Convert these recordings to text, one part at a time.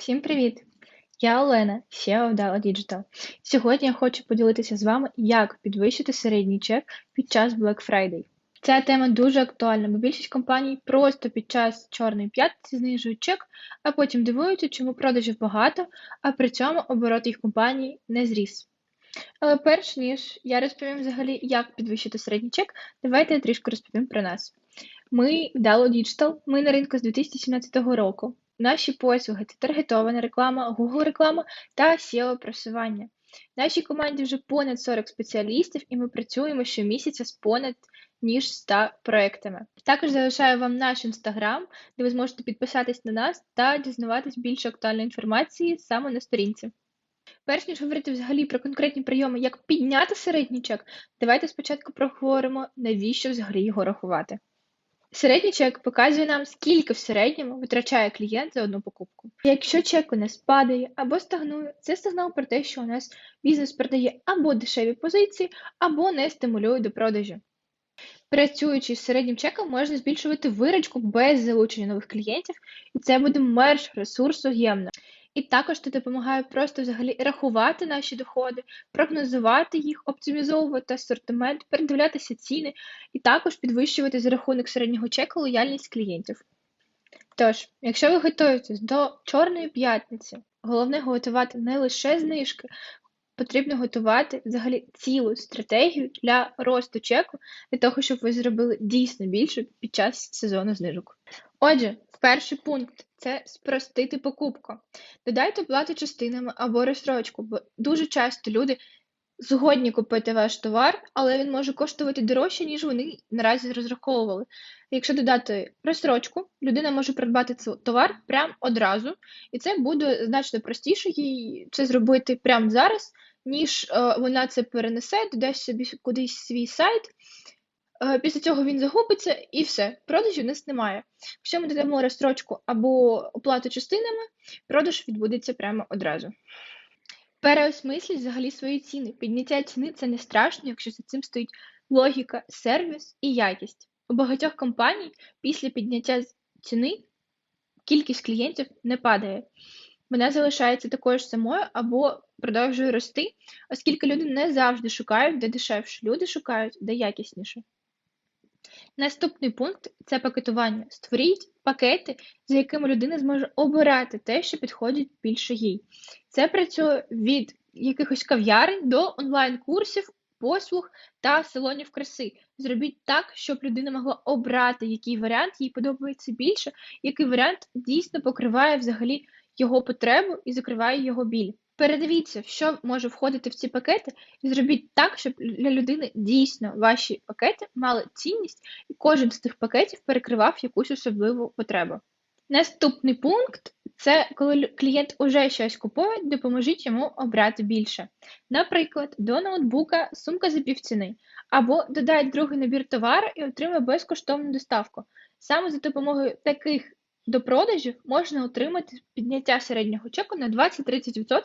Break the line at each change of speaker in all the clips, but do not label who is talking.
Всім привіт! Я Олена, SEO Вдала Digital. Сьогодні я хочу поділитися з вами, як підвищити середній чек під час Black Friday. Ця тема дуже актуальна, бо більшість компаній просто під час Чорної п'ятниці знижують чек, а потім дивуються, чому продажів багато, а при цьому оборот їх компанії не зріс. Але перш ніж я розповім взагалі, як підвищити середній чек, давайте я трішки розповім про нас. Ми Вдало Digital, ми на ринку з 2017 року. Наші послуги це таргетована реклама, Google реклама та SEO просування. Нашій команді вже понад 40 спеціалістів, і ми працюємо щомісяця з понад ніж 100 проектами. Також залишаю вам наш інстаграм, де ви зможете підписатись на нас та дізнаватись більше актуальної інформації саме на сторінці. Перш ніж говорити взагалі про конкретні прийоми, як підняти середній чек, давайте спочатку проговоримо, навіщо взагалі його рахувати. Середній чек показує нам, скільки в середньому витрачає клієнт за одну покупку. Якщо чек у нас падає або стагнує, це сигнал про те, що у нас бізнес продає або дешеві позиції, або не стимулює до продажу. Працюючи з середнім чеком, можна збільшувати виручку без залучення нових клієнтів, і це буде менш ресурсоємно. І також це допомагає просто взагалі рахувати наші доходи, прогнозувати їх, оптимізовувати асортимент, передивлятися ціни і також підвищувати за рахунок середнього чеку лояльність клієнтів. Тож, якщо ви готуєтесь до Чорної п'ятниці, головне готувати не лише знижки, потрібно готувати взагалі цілу стратегію для росту чеку, для того, щоб ви зробили дійсно більше під час сезону знижок. Отже, перший пункт це спростити покупку. Додайте оплату частинами або розстрочку, бо дуже часто люди згодні купити ваш товар, але він може коштувати дорожче, ніж вони наразі розраховували. Якщо додати розстрочку, людина може придбати цей товар прямо одразу, і це буде значно простіше їй це зробити прямо зараз, ніж е, вона це перенесе, додасть собі кудись свій сайт. Е, після цього він загубиться і все, продажів у нас немає. Якщо ми додамо розстрочку або оплату частинами, продаж відбудеться прямо одразу. Переосмисліть взагалі свої ціни. Підняття ціни це не страшно, якщо за цим стоїть логіка, сервіс і якість. У багатьох компаній після підняття ціни кількість клієнтів не падає. Вона залишається такою ж самою або продовжує рости, оскільки люди не завжди шукають де дешевше. Люди шукають де якісніше. Наступний пункт це пакетування. Створіть пакети, за якими людина зможе обирати те, що підходить більше їй. Це працює від якихось кав'ярень до онлайн-курсів, послуг та салонів краси. Зробіть так, щоб людина могла обрати, який варіант їй подобається більше, який варіант дійсно покриває взагалі його потребу і закриває його біль. Передивіться, що може входити в ці пакети, і зробіть так, щоб для людини дійсно ваші пакети мали цінність, і кожен з цих пакетів перекривав якусь особливу потребу. Наступний пункт це коли клієнт уже щось купує, допоможіть йому обрати більше. Наприклад, до ноутбука сумка за півціни, або додай другий набір товару і отримай безкоштовну доставку. Саме за допомогою таких до продажів можна отримати підняття середнього чеку на 20-30%,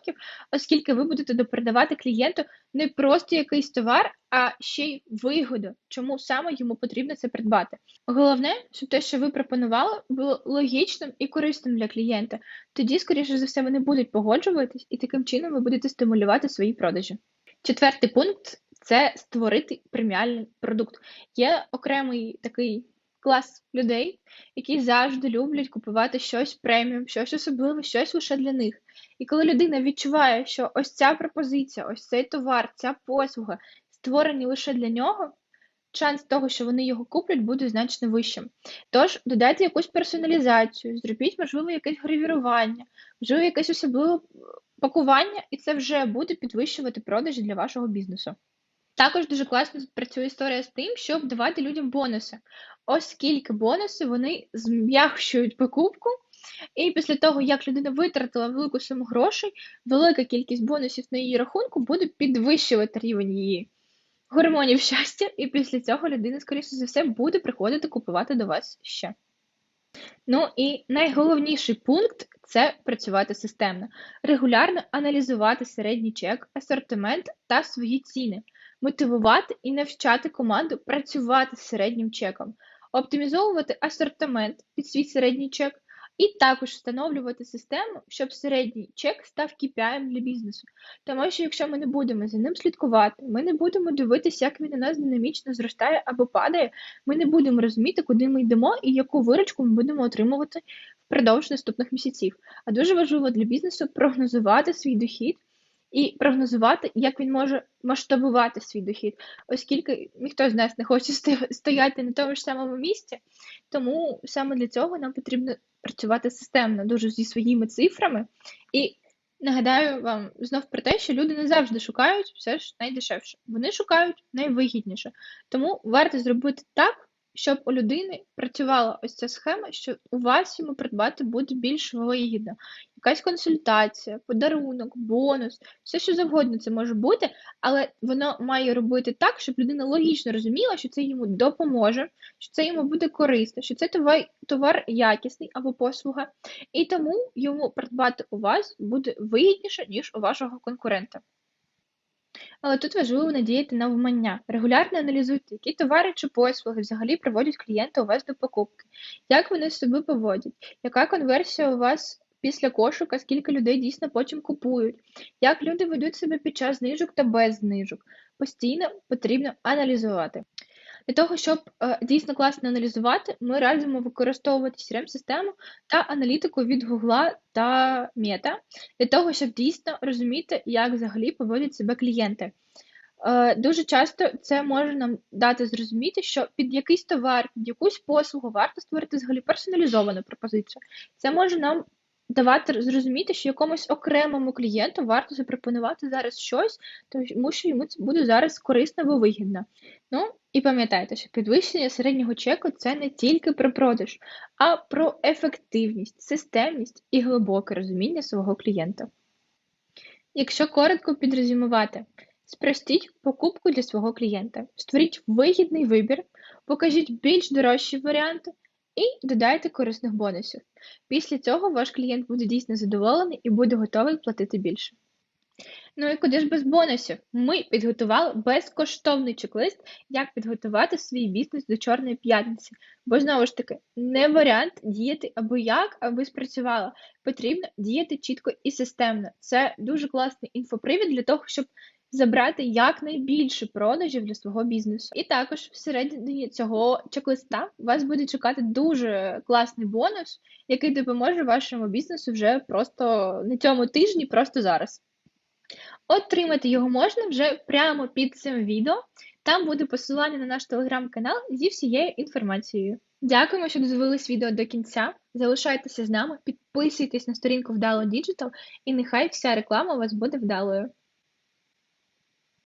оскільки ви будете допродавати клієнту не просто якийсь товар, а ще й вигоду, чому саме йому потрібно це придбати. Головне, щоб те, що ви пропонували, було логічним і корисним для клієнта. Тоді, скоріше за все, вони будуть погоджуватись, і таким чином ви будете стимулювати свої продажі. Четвертий пункт це створити преміальний продукт. Є окремий такий клас людей, які завжди люблять купувати щось преміум, щось особливе, щось лише для них. І коли людина відчуває, що ось ця пропозиція, ось цей товар, ця послуга створені лише для нього, шанс того, що вони його куплять, буде значно вищим. Тож додайте якусь персоналізацію, зробіть, можливо, якесь гравірування, можливо, якесь особливе пакування, і це вже буде підвищувати продажі для вашого бізнесу. Також дуже класно працює історія з тим, щоб давати людям бонуси, оскільки бонуси вони зм'якшують покупку, і після того, як людина витратила велику суму грошей, велика кількість бонусів на її рахунку буде підвищувати рівень її гормонів щастя, і після цього людина, скоріше за все, буде приходити купувати до вас ще. Ну і найголовніший пункт це працювати системно, регулярно аналізувати середній чек, асортимент та свої ціни, мотивувати і навчати команду працювати з середнім чеком, оптимізовувати асортимент під свій середній чек, І також встановлювати систему, щоб середній чек став KPI для бізнесу. Тому що якщо ми не будемо за ним слідкувати, ми не будемо дивитися, як він у нас динамічно зростає або падає, ми не будемо розуміти, куди ми йдемо і яку виручку ми будемо отримувати впродовж наступних місяців. А дуже важливо для бізнесу прогнозувати свій дохід і прогнозувати, як він може масштабувати свій дохід, оскільки ніхто з нас не хоче стояти на тому ж самому місці, тому саме для цього нам потрібно працювати системно, дуже зі своїми цифрами. І нагадаю вам знов про те, що люди не завжди шукають все ж найдешевше. Вони шукають найвигідніше. Тому варто зробити так, щоб у людини працювала ось ця схема, що у вас йому придбати буде більш вигідно. Якась консультація, подарунок, бонус, все що завгодно це може бути, але воно має робити так, щоб людина логічно розуміла, що це йому допоможе, що це йому буде корисно, що це товар, товар якісний або послуга, і тому йому придбати у вас буде вигідніше, ніж у вашого конкурента. Але тут важливо надіяти на вмання. Регулярно аналізуйте, які товари чи послуги взагалі приводять клієнта у вас до покупки, як вони себе поводять, яка конверсія у вас після кошика, скільки людей дійсно потім купують, як люди ведуть себе під час знижок та без знижок. Постійно потрібно аналізувати. Для того, щоб е, дійсно класно аналізувати, ми радимо використовувати crm систему та аналітику від Google та Meta, для того, щоб дійсно розуміти, як взагалі поводять себе клієнти. Е, дуже часто це може нам дати зрозуміти, що під якийсь товар, під якусь послугу варто створити взагалі персоналізовану пропозицію. Це може нам давати зрозуміти, що якомусь окремому клієнту варто запропонувати зараз щось, тому що йому це буде зараз корисно або вигідно. Ну і пам'ятайте, що підвищення середнього чеку це не тільки про продаж, а про ефективність, системність і глибоке розуміння свого клієнта. Якщо коротко підрезюмувати, спростіть покупку для свого клієнта, створіть вигідний вибір, покажіть більш дорожчі варіанти і додайте корисних бонусів. Після цього ваш клієнт буде дійсно задоволений і буде готовий платити більше. Ну і куди ж без бонусів? Ми підготували безкоштовний чек-лист, як підготувати свій бізнес до Чорної п'ятниці. Бо знову ж таки, не варіант діяти або як, аби спрацювало. Потрібно діяти чітко і системно. Це дуже класний інфопривід для того, щоб забрати якнайбільше продажів для свого бізнесу. І також всередині цього чек-листа вас буде чекати дуже класний бонус, який допоможе вашому бізнесу вже просто на цьому тижні, просто зараз. Отримати його можна вже прямо під цим відео. Там буде посилання на наш телеграм-канал зі всією інформацією. Дякуємо, що додивились відео до кінця. Залишайтеся з нами, підписуйтесь на сторінку Вдало Діджитал, і нехай вся реклама у вас буде вдалою.